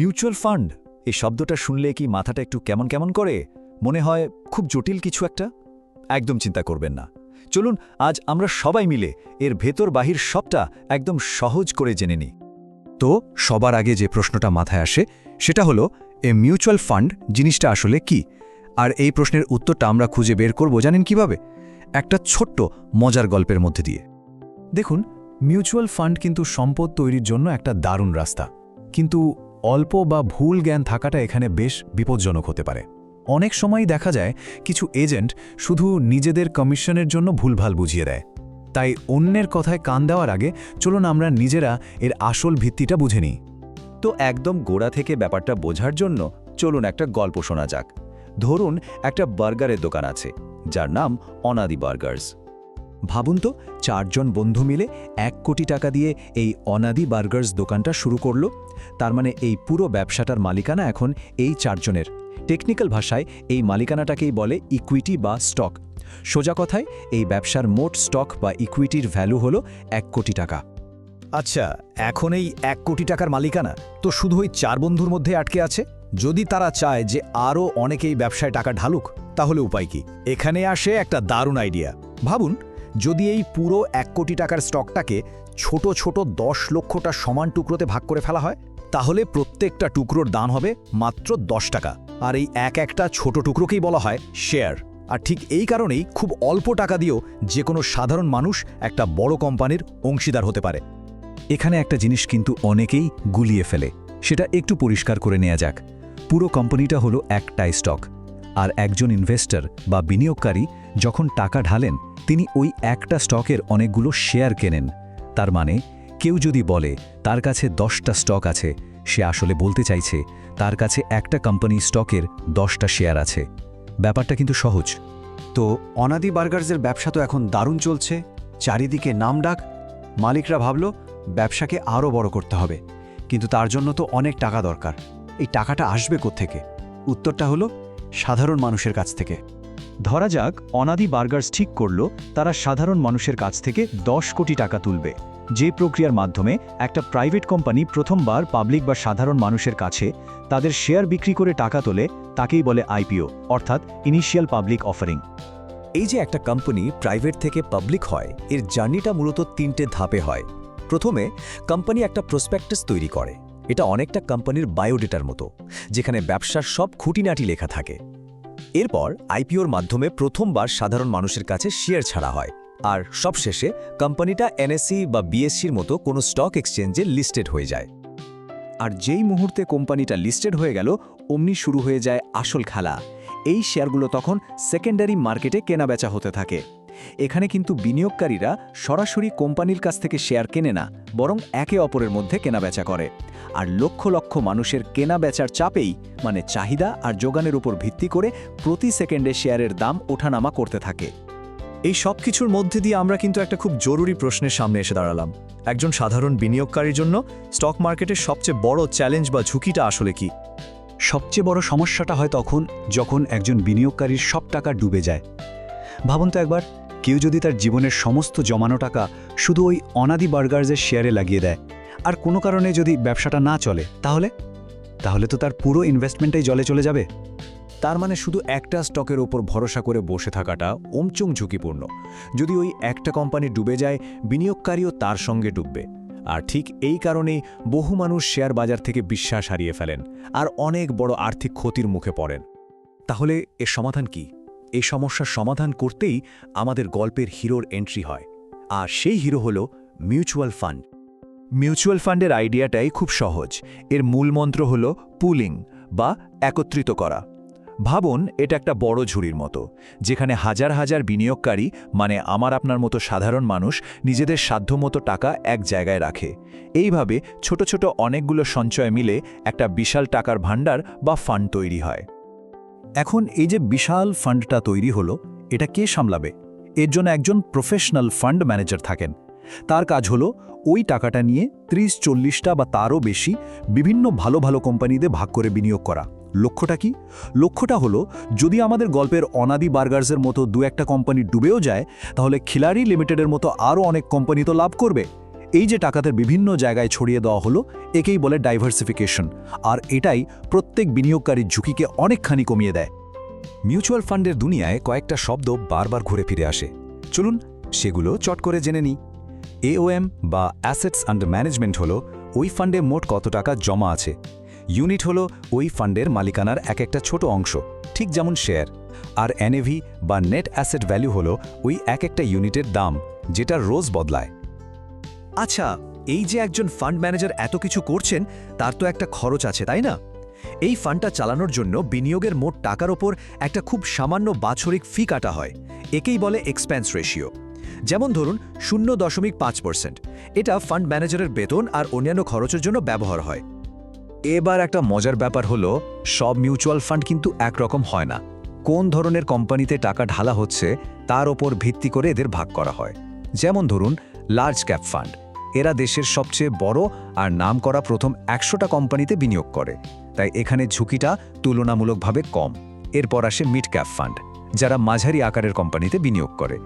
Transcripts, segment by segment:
Mutual fund? এই শব্দটা শুনলে কি মাথাটা একটু কেমন কেমন করে? মনে হয় খুব জটিল কিছু একটা? একদম চিন্তা করবেন না। চলুন, আজ আমরা সবাই মিলে এর ভেতর বাহির সবটা একদম সহজ করে জেনে নিই। তো, সবার আগে যে প্রশ্নটা মাথায় আসে, সেটা হলো, এ মিউচুয়াল ফান্ড জিনিসটা আসলে কি? আর এই প্রশ্নের উত্তরটা আমরা খুঁজে বের করব জানেন কীভাবে? একটা ছোট্ট, মজার গল্পের মধ্যে দিয়ে। দেখুন, মিউচুয়াল ফান্ড কিন্তু সম্পদ তৈরির জন্য একটা দারুণ রাস্তা। কিন্তু অল্প বা ভুল জ্ঞান থাকাটা এখানে বেশ বিপজ্জনক হতে পারে। অনেক সময়ই দেখা যায় কিছু এজেন্ট শুধু নিজেদের কমিশনের জন্য ভুলভাল বুঝিয়ে দেয়। তাই অন্যের কথায় কান দেওয়ার আগে চলুন আমরা নিজেরা এর আসল ভিত্তিটা বুঝে নিই। তো একদম গোড়া থেকে ব্যাপারটা বোঝার জন্য চলুন একটা গল্প শোনা যাক। ধরুন একটা বার্গারের দোকান আছে, যার নাম অনাদি বার্গার্স। ভাবুন তো, চারজন বন্ধু মিলে এক কোটি টাকা দিয়ে এই অনাদি বার্গার্স দোকানটা শুরু করল। তার মানে এই পুরো ব্যবসাটার মালিকানা এখন এই চারজনের। টেকনিক্যাল ভাষায় এই মালিকানাটাকেই বলে ইকুইটি বা স্টক সোজা কথায়, এই ব্যবসার মোট স্টক বা ইকুইটির ভ্যালু হল এক কোটি টাকা। আচ্ছা এখন এই এক কোটি টাকার মালিকানা তো শুধু ওই চার বন্ধুর মধ্যে আটকে আছে? যদি তারা চায় যে আরও অনেকেই ব্যবসায় টাকা ঢালুক, তাহলে উপায় কি? এখানে আসে একটা দারুণ আইডিয়া ভাবুন যদি এই পুরো এক কোটি টাকার স্টকটাকে ছোট ছোট দশ লক্ষটা সমান টুকরোতে ভাগ করে ফেলা হয়, তাহলে প্রত্যেকটা টুকরোর দাম হবে মাত্র দশ টাকা। আর এই এক একটা ছোট টুকরোকেই বলা হয় শেয়ার। আর ঠিক এই কারণেই খুব অল্প টাকা দিয়েও যে কোনো সাধারণ মানুষ একটা বড় কোম্পানির অংশীদার হতে পারে। এখানে একটা জিনিস কিন্তু অনেকেই গুলিয়ে ফেলে, সেটা একটু পরিষ্কার করে নেওয়া যাক। পুরো কোম্পানিটা হলো একটাই স্টক। আর একজন ইনভেস্টর বা বিনিয়োগকারী যখন টাকা ঢালেন তিনি ওই একটা স্টকের অনেকগুলো শেয়ার কেনেন। তার মানে কেউ যদি বলে, তার কাছে দশটা স্টক আছে, সে আসলে বলতে চাইছে, তার কাছে একটা কোম্পানি স্টকের দশটা শেয়ার আছে। ব্যাপারটা কিন্তু সহজ। তো অনাদি বার্গার্সের ব্যবসা তো এখন দারুণ চলছে, চারিদিকে নাম ডাক। মালিকরা ভাবল, ব্যবসাকে আরও বড় করতে হবে। কিন্তু তার জন্য তো অনেক টাকা দরকার। এই টাকাটা আসবে থেকে উত্তরটা হলো, সাধারণ মানুষের কাছ থেকে। ধরা যাক, অনাদি বার্গার্স ঠিক করল, তারা সাধারণ মানুষের কাছ থেকে দশ কোটি টাকা তুলবে। যে প্রক্রিয়ার মাধ্যমে একটা প্রাইভেট কোম্পানি প্রথমবার পাবলিক বা সাধারণ মানুষের কাছে তাদের শেয়ার বিক্রি করে টাকা তোলে, তাকেই বলে আইপিও, অর্থাৎ ইনিশিয়াল পাবলিক অফারিং। এই যে একটা কোম্পানি প্রাইভেট থেকে পাবলিক হয়, এর জার্নিটা মূলত তিনটে ধাপে হয়। প্রথমে, কোম্পানি একটা প্রসপেক্টাস তৈরি করে। এটা অনেকটা কোম্পানির বায়োডেটার মতো, যেখানে ব্যবসার সব খুঁটিনাটি লেখা থাকে। এরপর আইপিওর মাধ্যমে প্রথমবার সাধারণ মানুষের কাছে শেয়ার ছাড়া হয়। আর সবশেষে কোম্পানিটা এনএসসি বা বিএসসির মতো কোনো স্টক এক্সচেঞ্জে লিস্টেড হয়ে যায়। আর যেই মুহূর্তে কোম্পানিটা লিস্টেড হয়ে গেল, অমনি শুরু হয়ে যায় আসল খেলা। এই শেয়ারগুলো তখন সেকেন্ডারি মার্কেটে কেনাবেচা হতে থাকে। এখানে কিন্তু বিনিয়োগকারীরা সরাসরি কোম্পানির কাছ থেকে শেয়ার কেনে না, বরং একে অপরের মধ্যে কেনাবেচা করে। আর লক্ষ লক্ষ মানুষের কেনা বেচার চাপেই মানে চাহিদা আর যোগানের উপর ভিত্তি করে প্রতি সেকেন্ডে শেয়ারের দাম ওঠানামা করতে থাকে। এই সব কিছুর মধ্যে দিয়ে আমরা কিন্তু একটা খুব জরুরি প্রশ্নের সামনে এসে দাঁড়ালাম। একজন সাধারণ বিনিয়োগকারীর জন্য স্টক মার্কেটের সবচেয়ে বড় চ্যালেঞ্জ বা ঝুঁকিটা আসলে কি? সবচেয়ে বড় সমস্যাটা হয় তখন যখন একজন বিনিয়োগকারীর সব টাকা ডুবে যায়। ভাবুন তো একবার কেউ যদি তার জীবনের সমস্ত জমানো টাকা শুধু ওই অনাদি বার্গার্সের শেয়ারে লাগিয়ে দেয়, আর কোনো কারণে যদি ব্যবসাটা না চলে, তাহলে? তাহলে তো তার পুরো ইনভেস্টমেন্টটাই জলে চলে যাবে। তার মানে শুধু একটা স্টকের ওপর ভরসা করে বসে থাকাটা ওমচুং ঝুঁকিপূর্ণ। যদি ওই একটা কোম্পানি ডুবে যায়, বিনিয়োগকারীও তার সঙ্গে ডুববে। আর ঠিক এই কারণেই বহু মানুষ শেয়ার বাজার থেকে বিশ্বাস হারিয়ে ফেলেন, আর অনেক বড় আর্থিক ক্ষতির মুখে পড়েন। তাহলে এর সমাধান কি? এই সমস্যার সমাধান করতেই আমাদের গল্পের হিরোর এন্ট্রি হয়। আর সেই হিরো হল মিউচুয়াল ফান্ড। মিউচুয়াল ফান্ডের আইডিয়াটাই খুব সহজ। এর মূল মন্ত্র হল পুলিং বা একত্রিত করা। ভাবুন, এটা একটা বড় ঝুড়ির মতো, যেখানে হাজার হাজার বিনিয়োগকারী মানে আমার আপনার মতো সাধারণ মানুষ, নিজেদের সাধ্যমতো টাকা এক জায়গায় রাখে। এইভাবে ছোট ছোট অনেকগুলো সঞ্চয় মিলে একটা বিশাল টাকার ভাণ্ডার বা ফান্ড তৈরি হয়। এখন এই যে বিশাল ফান্ডটা তৈরি হলো, এটা কে সামলাবে? এর জন্য একজন প্রফেশনাল ফান্ড ম্যানেজার থাকেন। তার কাজ হলো ওই টাকাটা নিয়ে ত্রিশ, চল্লিশটা বা তারও বেশি বিভিন্ন ভালো ভালো কোম্পানিতে ভাগ করে বিনিয়োগ করা। লক্ষ্যটা কি? লক্ষ্যটা হলো, যদি আমাদের গল্পের অনাদি বার্গার্সের মতো দু একটা কোম্পানি ডুবেও যায়, তাহলে খিলাড়ি লিমিটেডের মতো আরও অনেক কোম্পানি তো লাভ করবে। এই যে টাকাদের বিভিন্ন জায়গায় ছড়িয়ে দেওয়া হলো, একেই বলে ডাইভার্সিফিকেশন আর এটাই প্রত্যেক বিনিয়োগকারীর ঝুঁকিকে অনেকখানি কমিয়ে দেয়। মিউচুয়াল ফান্ডের দুনিয়ায় কয়েকটা শব্দ বারবার ঘুরে ফিরে আসে। চলুন সেগুলো চট করে জেনে নিই। এওএম বা অ্যাসেটস আন্ডার ম্যানেজমেন্ট হলো ওই ফান্ডে মোট কত টাকা জমা আছে। ইউনিট হলো ওই ফান্ডের মালিকানার এক একটা ছোট অংশ, ঠিক যেমন শেয়ার আর এনএভি বা নেট অ্যাসেট ভ্যালু হলো ওই এক একটা ইউনিটের দাম, যেটা রোজ বদলায়। আচ্ছা এই যে একজন ফান্ড ম্যানেজার এত কিছু করছেন, তার তো একটা খরচ আছে, তাই না? এই ফান্ডটা চালানোর জন্য বিনিয়োগের মোট টাকার ওপর একটা খুব সামান্য বাৎসরিক ফি কাটা হয়। একেই বলে এক্সপেন্স রেশিও যেমন ধরুন, শূন্য দশমিক পাঁচ পার্সেন্ট এটা ফান্ড ম্যানেজারের বেতন আর অন্যান্য খরচের জন্য ব্যবহার হয়। এবার একটা মজার ব্যাপার হলো, সব মিউচুয়াল ফান্ড কিন্তু একরকম হয় না। কোন ধরনের কোম্পানিতে টাকা ঢালা হচ্ছে, তার ওপর ভিত্তি করে এদের ভাগ করা হয়। যেমন ধরুন লার্জ ক্যাপ ফান্ড এরা দেশের সবচেয়ে বড় আর নাম করা প্রথম একশোটা কোম্পানিতে বিনিয়োগ করে। তাই এখানে ঝুঁকিটা তুলনামূলকভাবে কম। এরপর আসে মিড ক্যাপ ফান্ড যারা মাঝারি আকারের কোম্পানিতে বিনিয়োগ করে।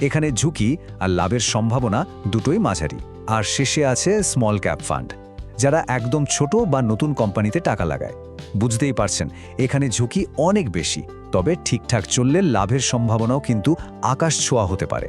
এখানে ঝুঁকি আর লাভের সম্ভাবনা দুটোই মাঝারি। আর শেষে আছে স্মল ক্যাপ ফান্ড যারা একদম ছোট বা নতুন কোম্পানিতে টাকা লাগায়। বুঝতেই পারছেন, এখানে ঝুঁকি অনেক বেশি, তবে ঠিকঠাক চললে লাভের সম্ভাবনাও কিন্তু আকাশ ছোঁয়া হতে পারে।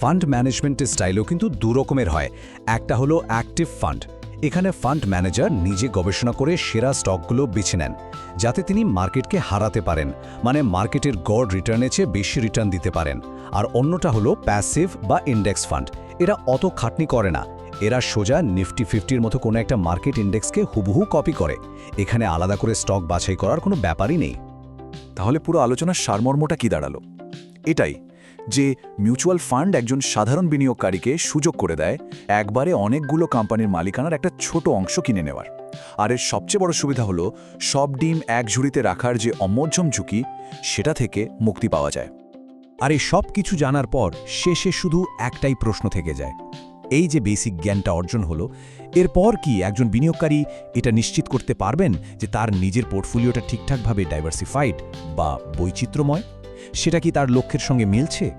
ফান্ড ম্যানেজমেন্টের স্টাইলও কিন্তু দু রকমের হয়। একটা হলো অ্যাক্টিভ ফান্ড। এখানে ফান্ড ম্যানেজার নিজে গবেষণা করে সেরা স্টকগুলো বেছে নেন, যাতে তিনি মার্কেটকে হারাতে পারেন মানে মার্কেটের গড় রিটার্নের চেয়ে বেশি রিটার্ন দিতে পারেন। আর অন্যটা হলো প্যাসিভ বা ইন্ডেক্স ফান্ড। এরা অত খাটনি করে না। এরা সোজা নিফটি ফিফটির মতো কোনো একটা মার্কেট ইন্ডেক্সকে হুবহু কপি করে। এখানে আলাদা করে স্টক বাছাই করার কোনো ব্যাপারই নেই। তাহলে পুরো আলোচনার সারমর্মটা কি দাঁড়াল? এটাই। যে মিউচুয়াল ফান্ড একজন সাধারণ বিনিয়োগকারীকে সুযোগ করে দেয়, একবারে অনেকগুলো কোম্পানির মালিকানার একটা ছোট অংশ কিনে নেওয়ার। আর এর সবচেয়ে বড় সুবিধা হলো, সব ডিম এক ঝুড়িতে রাখার যে অমজ্জম ঝুঁকি, সেটা থেকে মুক্তি পাওয়া যায়। আর এই সব কিছু জানার পর শেষে শুধু একটাই প্রশ্ন থেকে যায়। এই যে বেসিক জ্ঞানটা অর্জন হলো, এরপর কি একজন বিনিয়োগকারী এটা নিশ্চিত করতে পারবেন যে তার নিজের পোর্টফোলিওটা ঠিকঠাকভাবে ডাইভার্সিফাইড বা বৈচিত্র্যময়? সেটা কি তার লক্ষ্যের সঙ্গে মিলছে?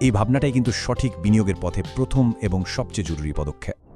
এই ভাবনাটাই কিন্তু সঠিক বিনিয়োগের পথে প্রথম এবং সবচেয়ে জরুরি পদক্ষেপ।